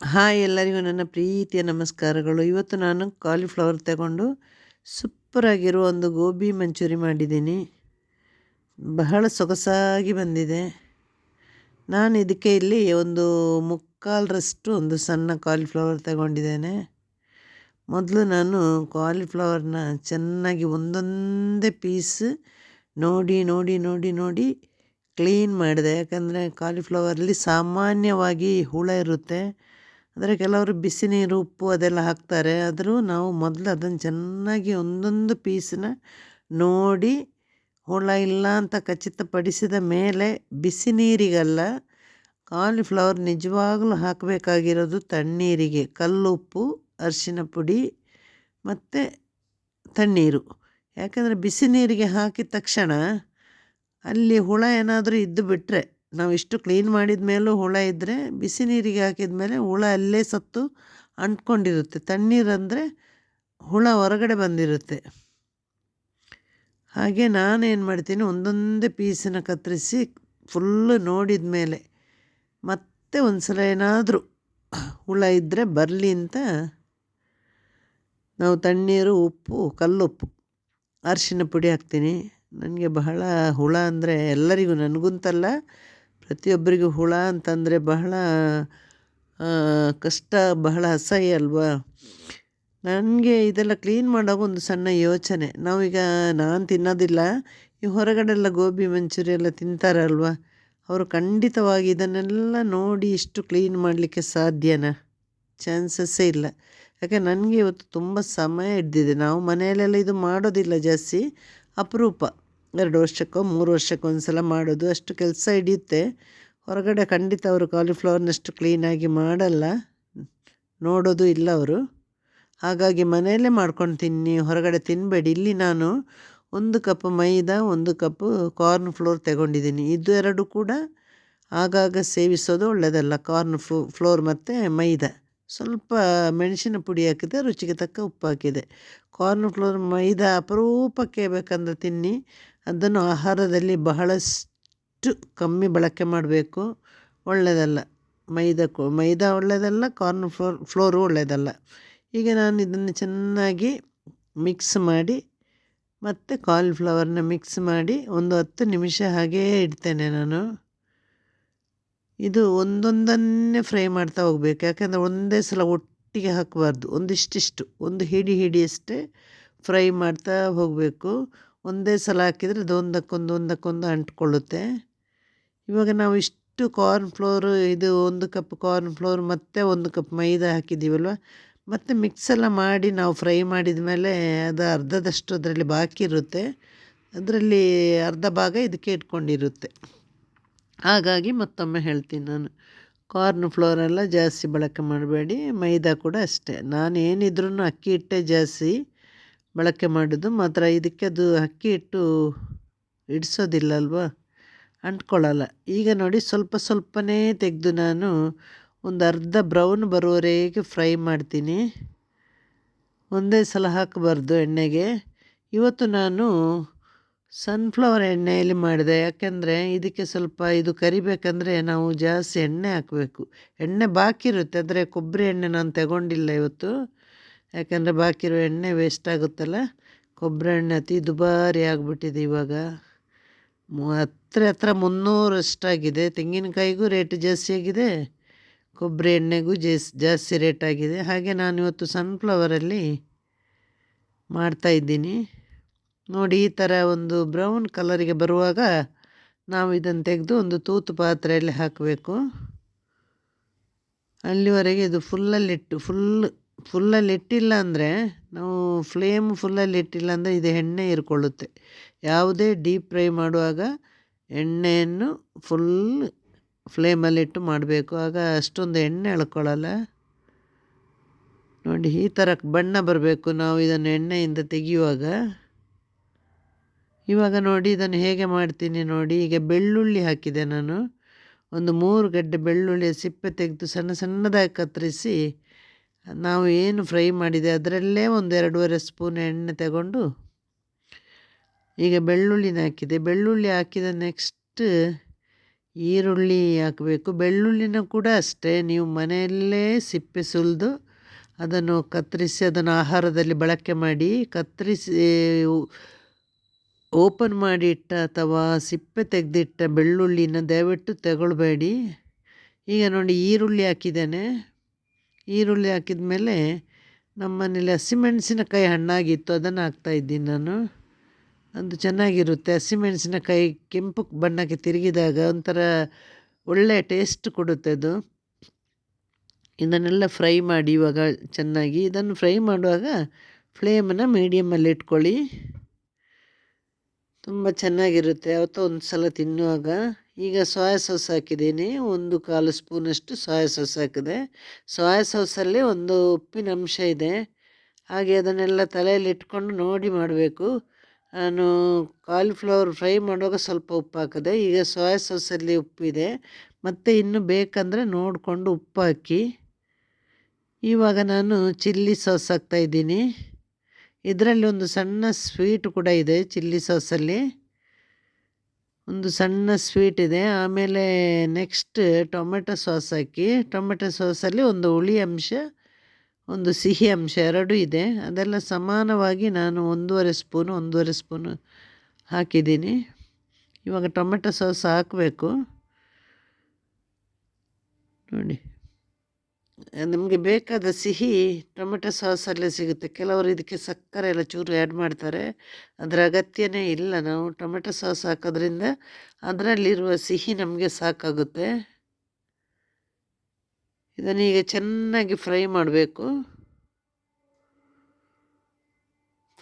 Hi ಎಲ್ಲರಿಗೂ ನನ್ನ ಪ್ರೀತಿಯ ನಮಸ್ಕಾರಗಳು. ಇವತ್ತು ನಾನು ಕಾಲಿಫ್ಲವರ್ ತಗೊಂಡು ಸೂಪರಾಗಿರುವ ಒಂದು ಗೋಬಿ ಮಂಚೂರಿ ಮಾಡಿದ್ದೀನಿ. ಬಹಳ ಸೊಗಸಾಗಿ ಬಂದಿದೆ. ನಾನು ಇದಕ್ಕೆ ಇಲ್ಲಿ ಒಂದು ಮುಕ್ಕಾಲರಷ್ಟು ಒಂದು ಸಣ್ಣ ಕಾಲಿಫ್ಲವರ್ ತಗೊಂಡಿದ್ದೇನೆ. ಮೊದಲು ನಾನು ಕಾಲಿಫ್ಲವರ್ನ ಚೆನ್ನಾಗಿ ಒಂದೊಂದೇ ಪೀಸ್ ನೋಡಿ ನೋಡಿ ನೋಡಿ ನೋಡಿ ಕ್ಲೀನ್ ಮಾಡಿದೆ. ಯಾಕಂದರೆ ಕಾಲಿಫ್ಲವರಲ್ಲಿ ಸಾಮಾನ್ಯವಾಗಿ ಹುಳ ಇರುತ್ತೆ. ಅಂದರೆ ಕೆಲವರು ಬಿಸಿ ನೀರು, ಉಪ್ಪು ಅದೆಲ್ಲ ಹಾಕ್ತಾರೆ. ಆದರೂ ನಾವು ಮೊದಲು ಅದನ್ನು ಚೆನ್ನಾಗಿ ಒಂದೊಂದು ಪೀಸನ್ನ ನೋಡಿ, ಹುಳ ಇಲ್ಲ ಅಂತ ಖಚಿತಪಡಿಸಿದ ಮೇಲೆ ಬಿಸಿ ನೀರಿಗಲ್ಲ, ಕಾಲಿಫ್ಲವರ್ ನಿಜವಾಗಲೂ ಹಾಕಬೇಕಾಗಿರೋದು ತಣ್ಣೀರಿಗೆ. ಕಲ್ಲುಪ್ಪು ಅರಿಶಿನ ಪುಡಿ ಮತ್ತು ತಣ್ಣೀರು. ಯಾಕಂದರೆ ಬಿಸಿ ನೀರಿಗೆ ಹಾಕಿದ ತಕ್ಷಣ ಅಲ್ಲಿ ಹುಳ ಏನಾದರೂ ಇದ್ದು ಬಿಟ್ಟರೆ ನಾವು ಇಷ್ಟು ಕ್ಲೀನ್ ಮಾಡಿದ ಮೇಲೂ ಹುಳ ಇದ್ದರೆ ಬಿಸಿ ನೀರಿಗೆ ಹಾಕಿದ ಮೇಲೆ ಹುಳ ಅಲ್ಲೇ ಸತ್ತು ಅಂಟ್ಕೊಂಡಿರುತ್ತೆ. ತಣ್ಣೀರಂದರೆ ಹುಳ ಹೊರಗಡೆ ಬಂದಿರುತ್ತೆ. ಹಾಗೆ ನಾನೇನು ಮಾಡ್ತೀನಿ, ಒಂದೊಂದೇ ಪೀಸನ್ನ ಕತ್ತರಿಸಿ ಫುಲ್ಲು ನೋಡಿದ ಮೇಲೆ ಮತ್ತೆ ಒಂದು ಸಲ ಏನಾದರೂ ಹುಳ ಇದ್ದರೆ ಬರಲಿ ಅಂತ ನಾವು ತಣ್ಣೀರು, ಉಪ್ಪು, ಕಲ್ಲುಪ್ಪು, ಅರಿಶಿನ ಪುಡಿ ಹಾಕ್ತೀನಿ. ನನಗೆ ಬಹಳ ಹುಳ ಅಂದರೆ ಎಲ್ಲರಿಗೂ ನನಗುಂತಲ್ಲ. ಪ್ರತಿಯೊಬ್ಬರಿಗೂ ಹುಳ ಅಂತಂದರೆ ಬಹಳ ಕಷ್ಟ, ಬಹಳ ಅಸಹ್ಯ ಅಲ್ವಾ? ನನಗೆ ಇದೆಲ್ಲ ಕ್ಲೀನ್ ಮಾಡೋ ಒಂದು ಸಣ್ಣ ಯೋಚನೆ. ನಾವೀಗ ನಾನು ತಿನ್ನೋದಿಲ್ಲ, ಈ ಹೊರಗಡೆ ಎಲ್ಲ ಗೋಬಿ ಮಂಚೂರಿ ಎಲ್ಲ ತಿಂತಾರಲ್ವ? ಅವರು ಖಂಡಿತವಾಗಿ ಇದನ್ನೆಲ್ಲ ನೋಡಿ ಇಷ್ಟು ಕ್ಲೀನ್ ಮಾಡಲಿಕ್ಕೆ ಸಾಧ್ಯನಾ? ಚಾನ್ಸಸ್ಸೇ ಇಲ್ಲ. ಯಾಕೆ, ನನಗೆ ಇವತ್ತು ತುಂಬ ಸಮಯ ಹಿಡ್ದಿದೆ. ನಾವು ಮನೆಯಲ್ಲೆಲ್ಲ ಇದು ಮಾಡೋದಿಲ್ಲ ಜಾಸ್ತಿ. ಅಪರೂಪ. ಎರಡು ವರ್ಷಕ್ಕೋ, ಮೂರು ವರ್ಷಕ್ಕೋ ಒಂದು ಸಲ ಮಾಡೋದು ಅಷ್ಟು ಕೆಲಸ ಹಿಡಿಯುತ್ತೆ. ಹೊರಗಡೆ ಖಂಡಿತ ಅವರು ಕಾಲಿಫ್ಲವರ್ನಷ್ಟು ಕ್ಲೀನಾಗಿ ಮಾಡಲ್ಲ. ನೋಡೋದು ಇಲ್ಲ ಅವರು. ಹಾಗಾಗಿ ಮನೆಯಲ್ಲೇ ಮಾಡ್ಕೊಂಡು ತಿನ್ನಿ ಹೊರಗಡೆ ತಿನ್ನಬೇಡಿ ಇಲ್ಲಿ ನಾನು ಒಂದು ಕಪ್ ಮೈದಾ, ಒಂದು ಕಪ್ ಕಾರ್ನ್ ಫ್ಲೋರ್ ತಗೊಂಡಿದ್ದೀನಿ. ಇದು ಎರಡು ಕೂಡ ಆಗಾಗ ಸೇವಿಸೋದು ಒಳ್ಳೆಯದಲ್ಲ ಕಾರ್ನ್ ಫ್ಲೋ ಫ್ಲೋರ್ ಮತ್ತು ಮೈದಾ. ಸ್ವಲ್ಪ ಮೆಣಸಿನ ಪುಡಿ ಹಾಕಿದೆ, ರುಚಿಗೆ ತಕ್ಕ ಉಪ್ಪು ಹಾಕಿದೆ. ಕಾರ್ನ್ ಫ್ಲೋರ್ ಮೈದಾ ಅಪರೂಪಕ್ಕೆ ಬೇಕಂದ್ರೆ ತಿನ್ನಿ. ಅದನ್ನು ಆಹಾರದಲ್ಲಿ ಬಹಳಷ್ಟು ಕಮ್ಮಿ ಬಳಕೆ ಮಾಡಬೇಕು. ಒಳ್ಳೆಯದಲ್ಲ ಮೈದಾ ಮೈದಾ ಒಳ್ಳೆಯದಲ್ಲ ಕಾರ್ನ್ ಫ್ಲೋರ್ ಫ್ಲೋರು ಒಳ್ಳೆಯದಲ್ಲ ಈಗ ನಾನು ಇದನ್ನು ಚೆನ್ನಾಗಿ ಮಿಕ್ಸ್ ಮಾಡಿ, ಮತ್ತು ಕಾಲಿಫ್ಲವರ್ನ ಮಿಕ್ಸ್ ಮಾಡಿ ಒಂದು ಹತ್ತು ನಿಮಿಷ ಹಾಗೇ ಇಡ್ತೇನೆ ನಾನು. ಇದು ಒಂದೊಂದನ್ನೇ ಫ್ರೈ ಮಾಡ್ತಾ ಹೋಗ್ಬೇಕು. ಯಾಕೆಂದರೆ ಒಂದೇ ಸಲ ಒಟ್ಟಿಗೆ ಹಾಕಬಾರ್ದು. ಒಂದಿಷ್ಟಿಷ್ಟು, ಒಂದು ಹಿಡಿ ಹಿಡಿಯಷ್ಟೇ ಫ್ರೈ ಮಾಡ್ತಾ ಹೋಗಬೇಕು. ಒಂದೇ ಸಲ ಹಾಕಿದರೆ ಅದು ಒಂದಕ್ಕೊಂದು ಒಂದಕ್ಕೊಂದು ಅಂಟ್ಕೊಳ್ಳುತ್ತೆ. ಇವಾಗ ನಾವು ಇಷ್ಟು ಕಾರ್ನ್ ಫ್ಲೋರ್ ಇದು ಒಂದು ಕಪ್ ಕಾರ್ನ್ ಫ್ಲೋರ್ ಮತ್ತು ಒಂದು ಕಪ್ ಮೈದಾ ಹಾಕಿದ್ದೀವಲ್ವ? ಮತ್ತು ಮಿಕ್ಸೆಲ್ಲ ಮಾಡಿ ನಾವು ಫ್ರೈ ಮಾಡಿದ ಮೇಲೆ ಅದು ಅರ್ಧದಷ್ಟು ಅದರಲ್ಲಿ ಬಾಕಿ ಇರುತ್ತೆ. ಅದರಲ್ಲಿ ಅರ್ಧ ಭಾಗ ಇದಕ್ಕೆ ಇಟ್ಕೊಂಡಿರುತ್ತೆ. ಹಾಗಾಗಿ ಮತ್ತೊಮ್ಮೆ ಹೇಳ್ತೀನಿ ನಾನು. ಕಾರ್ನ್ ಫ್ಲೋರ್ ಎಲ್ಲ ಜಾಸ್ತಿ ಬಳಕೆ ಮಾಡಬೇಡಿ. ಮೈದಾ ಕೂಡ ಅಷ್ಟೇ. ನಾನು ಏನಿದ್ರೂ ಅಕ್ಕಿ ಹಿಟ್ಟೆ ಜಾಸ್ತಿ ಬಳಕೆ ಮಾಡೋದು. ಮಾತ್ರ ಇದಕ್ಕೆ ಅದು ಅಕ್ಕಿ ಹಿಟ್ಟು ಇಡಿಸೋದಿಲ್ಲ ಅಲ್ವಾ ಅಂಟ್ಕೊಳ್ಳಲ್ಲ. ಈಗ ನೋಡಿ ಸ್ವಲ್ಪ ಸ್ವಲ್ಪನೇ ತೆಗೆದು ನಾನು ಒಂದು ಅರ್ಧ ಬ್ರೌನ್ ಬರೋವರೆಗೆ ಫ್ರೈ ಮಾಡ್ತೀನಿ. ಒಂದೇ ಸಲ ಹಾಕಬಾರ್ದು ಎಣ್ಣೆಗೆ. ಇವತ್ತು ನಾನು ಸನ್ಫ್ಲವರ್ ಎಣ್ಣೆಯಲ್ಲಿ ಮಾಡಿದೆ. ಯಾಕೆಂದರೆ ಇದಕ್ಕೆ ಸ್ವಲ್ಪ ಇದು ಕರಿಬೇಕಂದ್ರೆ ನಾವು ಜಾಸ್ತಿ ಎಣ್ಣೆ ಹಾಕಬೇಕು. ಎಣ್ಣೆ ಬಾಕಿ ಇರುತ್ತೆ. ಅಂದರೆ ಕೊಬ್ಬರಿ ಎಣ್ಣೆ ನಾನು ತಗೊಂಡಿಲ್ಲ ಇವತ್ತು. ಯಾಕೆಂದರೆ ಬಾಕಿ ಇರೋ ಎಣ್ಣೆ ವೇಸ್ಟ್ ಆಗುತ್ತಲ್ಲ. ಕೊಬ್ಬರಿ ಎಣ್ಣೆ ಅತಿ ದುಬಾರಿ ಆಗಿಬಿಟ್ಟಿದೆ ಇವಾಗ. ಹತ್ರ ಹತ್ರ ಮುನ್ನೂರಷ್ಟಾಗಿದೆ. ತೆಂಗಿನಕಾಯಿಗೂ ರೇಟ್ ಜಾಸ್ತಿ ಆಗಿದೆ. ಕೊಬ್ಬರಿ ಎಣ್ಣೆಗೂ ಜಾಸ್, ಜಾಸ್ತಿ ರೇಟ್ ಆಗಿದೆ. ಹಾಗೆ ನಾನು ಇವತ್ತು ಸನ್ಫ್ಲವರಲ್ಲಿ ಮಾಡ್ತಾಯಿದ್ದೀನಿ ನೋಡಿ ಈ ಥರ ಒಂದು ಬ್ರೌನ್ ಕಲರಿಗೆ ಬರುವಾಗ ನಾವು ಇದನ್ನು ತೆಗೆದು ಒಂದು ತೂತು ಪಾತ್ರೆಯಲ್ಲಿ ಹಾಕಬೇಕು. ಅಲ್ಲಿವರೆಗೆ ಇದು ಫುಲ್ಲಲ್ಲಿಟ್ಟು, ಫುಲ್, ಫುಲ್ಲಲ್ಲಿಟ್ಟಿಲ್ಲ ಅಂದರೆ ನಾವು ಫ್ಲೇಮ್ ಫುಲ್ಲಲ್ಲಿಟ್ಟಿಲ್ಲ ಅಂದರೆ ಇದು ಎಣ್ಣೆ ಇರ್ಕೊಳ್ಳುತ್ತೆ. ಯಾವುದೇ ಡೀಪ್ ಫ್ರೈ ಮಾಡುವಾಗ ಎಣ್ಣೆಯನ್ನು ಫುಲ್ ಫ್ಲೇಮಲ್ಲಿಟ್ಟು ಮಾಡಬೇಕು. ಆಗ ಅಷ್ಟೊಂದು ಎಣ್ಣೆ ಎಳ್ಕೊಳ್ಳಲ್ಲ ನೋಡಿ ಈ ಥರ ಬಣ್ಣ ಬರಬೇಕು. ನಾವು ಇದನ್ನು ಎಣ್ಣೆಯಿಂದ ತೆಗೆಯುವಾಗ ಇವಾಗ ನೋಡಿ ಇದನ್ನು ಹೇಗೆ ಮಾಡ್ತೀನಿ ನೋಡಿ ಈಗ ಬೆಳ್ಳುಳ್ಳಿ ಹಾಕಿದೆ ನಾನು. ಒಂದು ಮೂರು ಗಡ್ಡೆ ಬೆಳ್ಳುಳ್ಳಿಯ ಸಿಪ್ಪೆ ತೆಗೆದು ಸಣ್ಣ ಸಣ್ಣದಾಗಿ ಕತ್ತರಿಸಿ, ನಾವು ಏನು ಫ್ರೈ ಮಾಡಿದೆ ಅದರಲ್ಲೇ ಒಂದು ಎರಡೂವರೆ ಸ್ಪೂನ್ ಎಣ್ಣೆ ತಗೊಂಡು ಈಗ ಬೆಳ್ಳುಳ್ಳಿನ ಹಾಕಿದೆ. ಬೆಳ್ಳುಳ್ಳಿ ಹಾಕಿದ ನೆಕ್ಸ್ಟ್ ಈರುಳ್ಳಿ ಹಾಕಬೇಕು. ಬೆಳ್ಳುಳ್ಳಿನ ಕೂಡ ಅಷ್ಟೇ, ನೀವು ಮನೆಯಲ್ಲೇ ಸಿಪ್ಪೆ ಸುಲಿದು ಅದನ್ನು ಕತ್ತರಿಸಿ, ಅದನ್ನು ಆಹಾರದಲ್ಲಿ ಬಳಕೆ ಮಾಡಿ ಕತ್ತರಿಸಿ ಓಪನ್ ಮಾಡಿಟ್ಟ ಅಥವಾ ಸಿಪ್ಪೆ ತೆಗೆದಿಟ್ಟ ಬೆಳ್ಳುಳ್ಳಿನ ದಯವಿಟ್ಟು ತಗೊಳ್ಬೇಡಿ. ಈಗ ನೋಡಿ ಈರುಳ್ಳಿ ಹಾಕಿದ್ದೇನೆ. ಈರುಳ್ಳಿ ಹಾಕಿದ ಮೇಲೆ ನಮ್ಮ ಮನೇಲಿ ಹಸಿಮೆಣಸಿನಕಾಯಿ ಹಣ್ಣಾಗಿತ್ತು, ಅದನ್ನು ಹಾಕ್ತಾಯಿದ್ದೀನಿ ನಾನು. ಅದು ಚೆನ್ನಾಗಿರುತ್ತೆ. ಹಸಿಮೆಣಸಿನಕಾಯಿ ಕೆಂಪು ಬಣ್ಣಕ್ಕೆ ತಿರುಗಿದಾಗ ಒಂಥರ ಒಳ್ಳೆಯ ಟೇಸ್ಟ್ ಕೊಡುತ್ತೆ ಅದು. ಇದನ್ನೆಲ್ಲ ಫ್ರೈ ಮಾಡಿ ಇವಾಗ ಚೆನ್ನಾಗಿ ಇದನ್ನು ಫ್ರೈ ಮಾಡುವಾಗ ಫ್ಲೇಮನ್ನು ಮೀಡಿಯಮಲ್ಲಿ ಇಟ್ಕೊಳ್ಳಿ. ತುಂಬ ಚೆನ್ನಾಗಿರುತ್ತೆ. ಅವತ್ತು ಒಂದು ಸಲ ತಿನ್ನುವಾಗ. ಈಗ ಸೋಯಾ ಸಾಸ್ ಹಾಕಿದ್ದೀನಿ. ಒಂದು ಕಾಲು ಸ್ಪೂನಷ್ಟು ಸೋಯಾ ಸಾಸ್ ಹಾಕಿದೆ. ಸೋಯಾ ಸಾಸಲ್ಲಿ ಒಂದು ಉಪ್ಪಿನ ಅಂಶ ಇದೆ. ಹಾಗೆ ಅದನ್ನೆಲ್ಲ ತಲೆಯಲ್ಲಿ ಇಟ್ಕೊಂಡು ನೋಡಿ ಮಾಡಬೇಕು. ನಾನು ಕಾಲಿಫ್ಲವರ್ ಫ್ರೈ ಮಾಡುವಾಗ ಸ್ವಲ್ಪ ಉಪ್ಪು ಹಾಕಿದೆ, ಈಗ ಸೋಯಾ ಸಾಸಲ್ಲಿ ಉಪ್ಪಿದೆ ಮತ್ತು ಇನ್ನು ಬೇಕಂದರೆ ನೋಡಿಕೊಂಡು ಉಪ್ಪು ಹಾಕಿ. ಇವಾಗ ನಾನು ಚಿಲ್ಲಿ ಸಾಸ್ ಹಾಕ್ತಾಯಿದ್ದೀನಿ ಇದರಲ್ಲಿ ಒಂದು ಸಣ್ಣ ಸ್ವೀಟ್ ಕೂಡ ಇದೆ ಚಿಲ್ಲಿ ಸಾಸಲ್ಲಿ. ಒಂದು ಸಣ್ಣ ಸ್ವೀಟ್ ಇದೆ. ಆಮೇಲೆ ನೆಕ್ಸ್ಟ್ ಟೊಮೆಟೊ ಸಾಸ್ ಹಾಕಿ. ಟೊಮೆಟೊ ಸಾಸಲ್ಲಿ ಒಂದು ಹುಳಿ ಅಂಶ, ಒಂದು ಸಿಹಿ ಅಂಶ ಎರಡೂ ಇದೆ. ಅದೆಲ್ಲ ಸಮಾನವಾಗಿ ನಾನು ಒಂದೂವರೆ ಸ್ಪೂನು ಒಂದೂವರೆ ಸ್ಪೂನು ಹಾಕಿದ್ದೀನಿ. ಇವಾಗ ಟೊಮೆಟೊ ಸಾಸ್ ಹಾಕಬೇಕು. ನೋಡಿ. ನಮಗೆ ಬೇಕಾದ ಸಿಹಿ ಟೊಮೆಟೊ ಸಾಸಲ್ಲೇ ಸಿಗುತ್ತೆ. ಕೆಲವರು ಇದಕ್ಕೆ ಸಕ್ಕರೆ ಎಲ್ಲ ಚೂರು ಆ್ಯಡ್ ಮಾಡ್ತಾರೆ. ಅದರ ಅಗತ್ಯನೇ ಇಲ್ಲ. ನಾವು ಟೊಮೆಟೊ ಸಾಸ್ ಹಾಕೋದ್ರಿಂದ ಅದರಲ್ಲಿರುವ ಸಿಹಿ ನಮಗೆ ಸಾಕಾಗುತ್ತೆ. ಇದನ್ನು ಈಗ ಚೆನ್ನಾಗಿ ಫ್ರೈ ಮಾಡಬೇಕು.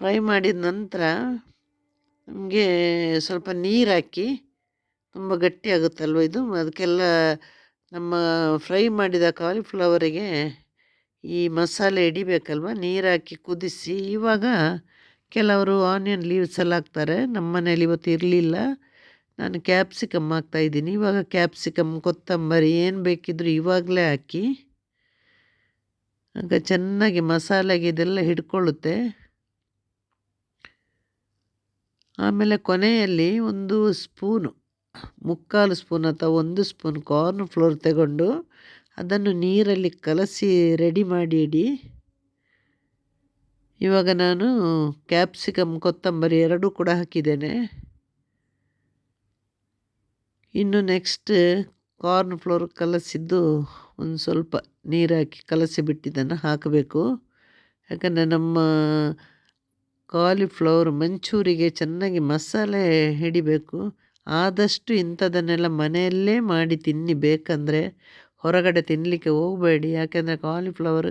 ಫ್ರೈ ಮಾಡಿದ ನಂತರ ನಮಗೆ ಸ್ವಲ್ಪ ನೀರು ಹಾಕಿ, ತುಂಬ ಗಟ್ಟಿ ಆಗುತ್ತಲ್ವ ಇದು? ಅದಕ್ಕೆಲ್ಲ ನಮ್ಮ ಫ್ರೈ ಮಾಡಿದ ಕಾಲಿಫ್ಲವರಿಗೆ ಈ ಮಸಾಲೆ ಹಿಡಿಬೇಕಲ್ವ? ನೀರು ಹಾಕಿ ಕುದಿಸಿ. ಇವಾಗ ಕೆಲವರು ಆನಿಯನ್ ಲೀವ್ಸ್ ಎಲ್ಲ ಹಾಕ್ತಾರೆ. ನಮ್ಮ ಮನೇಲಿ ಇವತ್ತು ಇರಲಿಲ್ಲ. ನಾನು ಕ್ಯಾಪ್ಸಿಕಮ್ ಹಾಕ್ತಾಯಿದ್ದೀನಿ ಇವಾಗ ಕ್ಯಾಪ್ಸಿಕಮ್, ಕೊತ್ತಂಬರಿ ಏನು ಬೇಕಿದ್ದರೂ ಇವಾಗಲೇ ಹಾಕಿ, ಆಗ ಚೆನ್ನಾಗಿ ಮಸಾಲೆಗೆ ಇದೆಲ್ಲ ಹಿಡ್ಕೊಳ್ಳುತ್ತೆ. ಆಮೇಲೆ ಕೊನೆಯಲ್ಲಿ ಒಂದು ಸ್ಪೂನು ಮುಕ್ಕಾಲು ಸ್ಪೂನ್ ಅಥವಾ ಒಂದು ಸ್ಪೂನ್ ಕಾರ್ನ್ ಫ್ಲೋರ್ ತಗೊಂಡು ಅದನ್ನು ನೀರಲ್ಲಿ ಕಲಸಿ ರೆಡಿ ಮಾಡಿ ಇಡಿ. ಇವಾಗ ನಾನು ಕ್ಯಾಪ್ಸಿಕಮ್ ಕೊತ್ತಂಬರಿ ಎರಡೂ ಕೂಡ ಹಾಕಿದ್ದೇನೆ. ಇನ್ನು ನೆಕ್ಸ್ಟ್ ಕಾರ್ನ್ ಫ್ಲೋರ್ ಕಲಸಿದ್ದು ಒಂದು ಸ್ವಲ್ಪ ನೀರು ಹಾಕಿ ಕಲಸಿ ಬಿಟ್ಟಿದ್ದನ್ನು ಹಾಕಬೇಕು. ಯಾಕಂದರೆ ನಮ್ಮ ಕಾಲಿಫ್ಲವರ್ ಮಂಚೂರಿಗೆ ಚೆನ್ನಾಗಿ ಮಸಾಲೆ ಹಿಡಿಬೇಕು. ಆದಷ್ಟು ಇಂಥದ್ದನ್ನೆಲ್ಲ ಮನೆಯಲ್ಲೇ ಮಾಡಿ ತಿನ್ನಿ. ಬೇಕಂದರೆ ಹೊರಗಡೆ ತಿನ್ನಲಿಕ್ಕೆ ಹೋಗಬೇಡಿ. ಯಾಕೆಂದರೆ ಕಾಲಿಫ್ಲವರ್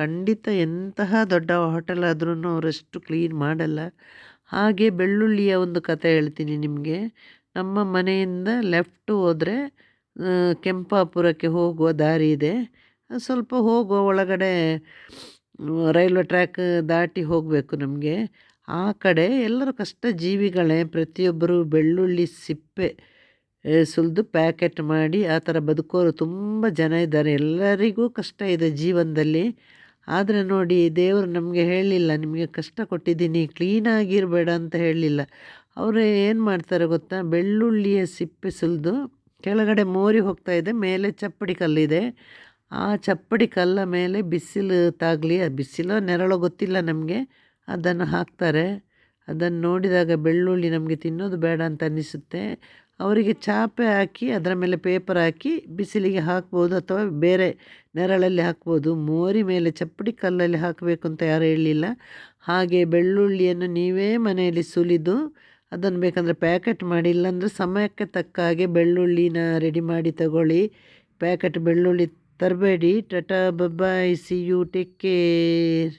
ಖಂಡಿತ ಎಂತಹ ದೊಡ್ಡ ಹೋಟೆಲ್ ಆದ್ರೂ ಅವರಷ್ಟು ಕ್ಲೀನ್ ಮಾಡಲ್ಲ. ಹಾಗೆ ಬೆಳ್ಳುಳ್ಳಿಯ ಒಂದು ಕತೆ ಹೇಳ್ತೀನಿ ನಿಮಗೆ. ನಮ್ಮ ಮನೆಯಿಂದ ಲೆಫ್ಟ್ ಹೋದರೆ ಕೆಂಪಾಪುರಕ್ಕೆ ಹೋಗುವ ದಾರಿ ಇದೆ. ಸ್ವಲ್ಪ ಹೋಗುವ ಒಳಗಡೆ ರೈಲ್ವೆ ಟ್ರ್ಯಾಕ್ ದಾಟಿ ಹೋಗಬೇಕು ನಮಗೆ. ಆ ಕಡೆ ಎಲ್ಲರೂ ಕಷ್ಟ ಜೀವಿಗಳೇ, ಪ್ರತಿಯೊಬ್ಬರು ಬೆಳ್ಳುಳ್ಳಿ ಸಿಪ್ಪೆ ಸುಲಿದು ಪ್ಯಾಕೆಟ್ ಮಾಡಿ ಆ ಥರ ಬದುಕೋರು ತುಂಬ ಜನ ಇದ್ದಾರೆ. ಎಲ್ಲರಿಗೂ ಕಷ್ಟ ಇದೆ ಜೀವನದಲ್ಲಿ. ಆದರೆ ನೋಡಿ, ದೇವರು ನಮಗೆ ಹೇಳಲಿಲ್ಲ ನಿಮಗೆ ಕಷ್ಟ ಕೊಟ್ಟಿದ್ದೀನಿ ಕ್ಲೀನಾಗಿರಬೇಡ ಅಂತ ಹೇಳಲಿಲ್ಲ ಅವರು ಏನು ಮಾಡ್ತಾರೆ ಗೊತ್ತಾ? ಬೆಳ್ಳುಳ್ಳಿಯ ಸಿಪ್ಪೆ ಸುಲಿದು ಕೆಳಗಡೆ ಮೋರಿ ಹೋಗ್ತಾ ಇದೆ, ಮೇಲೆ ಚಪ್ಪಡಿ ಕಲ್ಲಿದೆ. ಆ ಚಪ್ಪಡಿ ಕಲ್ಲ ಮೇಲೆ ಬಿಸಿಲು ತಾಗಲಿ ಬಿಸಿಲೋ ನೆರಳೋ ಗೊತ್ತಿಲ್ಲ ನಮಗೆ. ಅದನ್ನು ಹಾಕ್ತಾರೆ. ಅದನ್ನು ನೋಡಿದಾಗ ಬೆಳ್ಳುಳ್ಳಿ ನಮಗೆ ತಿನ್ನೋದು ಬೇಡ ಅಂತ ಅನ್ನಿಸುತ್ತೆ. ಅವರಿಗೆ ಚಾಪೆ ಹಾಕಿ, ಅದರ ಮೇಲೆ ಪೇಪರ್ ಹಾಕಿ ಬಿಸಿಲಿಗೆ ಹಾಕ್ಬೋದು ಅಥವಾ ಬೇರೆ ನೆರಳಲ್ಲಿ ಹಾಕ್ಬೋದು. ಮೋರಿ ಮೇಲೆ ಚಪ್ಪಡಿ ಕಲ್ಲಲ್ಲಿ ಹಾಕಬೇಕು ಅಂತ ಯಾರೂ ಹೇಳಲಿಲ್ಲ. ಹಾಗೆ ಬೆಳ್ಳುಳ್ಳಿಯನ್ನು ನೀವೇ ಮನೆಯಲ್ಲಿ ಸುಲಿದು ಅದನ್ನು ಬೇಕಂದರೆ ಪ್ಯಾಕೆಟ್ ಮಾಡಿ, ಇಲ್ಲಾಂದರೆ ಸಮಯಕ್ಕೆ ತಕ್ಕ ಹಾಗೆ ಬೆಳ್ಳುಳ್ಳಿನ ರೆಡಿ ಮಾಡಿ ತಗೊಳ್ಳಿ. ಪ್ಯಾಕೆಟ್ ಬೆಳ್ಳುಳ್ಳಿ ತರಬೇಡಿ. Tata bye bye see you, take care.